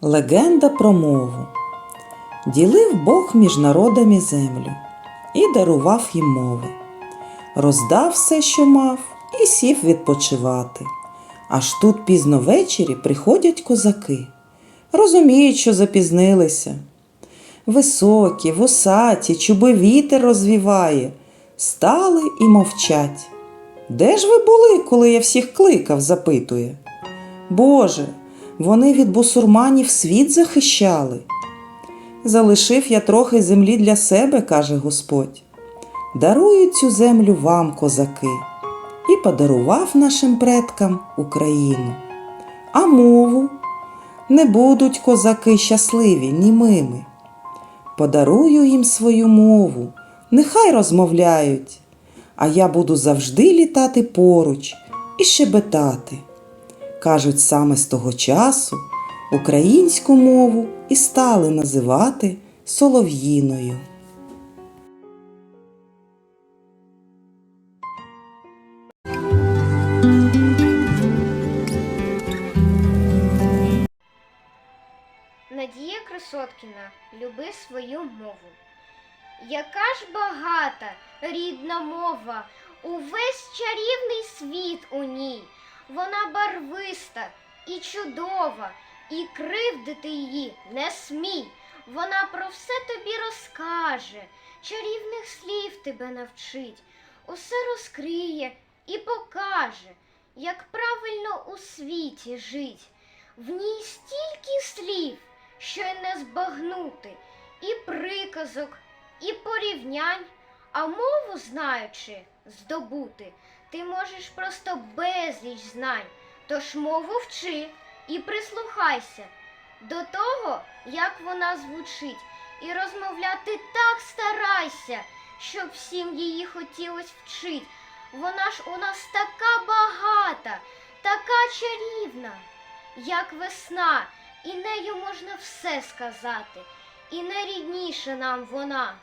Легенда про мову. Ділив Бог між народами землю і дарував їм мови. Роздав все, що мав, і сів відпочивати. Аж тут пізно ввечері приходять козаки. Розуміють, що запізнилися. Високі, вусаті, чуби вітер розвіває, стали і мовчать. Де ж ви були, коли я всіх кликав? запитує. Боже, вони від бусурманів світ захищали. Залишив я трохи землі для себе, каже Господь. Дарую цю землю вам, козаки, і подарував нашим предкам Україну. А мову не будуть козаки щасливі, німими. Подарую їм свою мову, нехай розмовляють, а я буду завжди літати поруч і щебетати. Кажуть, саме з того часу українську мову і стали називати солов'їною. Надія Красоткіна, люби свою мову. Яка ж багата рідна мова, увесь чарівний світ у ній. Вона барвиста і чудова, і кривдити її не смій. Вона про все тобі розкаже, чарівних слів тебе навчить, усе розкриє і покаже, як правильно у світі жить. В ній стільки слів, що й не збагнути, і приказок, і порівнянь, а мову знаючи, здобути, ти можеш просто безліч знань. Тож мову вчи і прислухайся до того, як вона звучить, і розмовляти так старайся, щоб всім її хотілось вчить. Вона ж у нас така багата, така чарівна як весна, і нею можна все сказати, і найрідніша нам вона.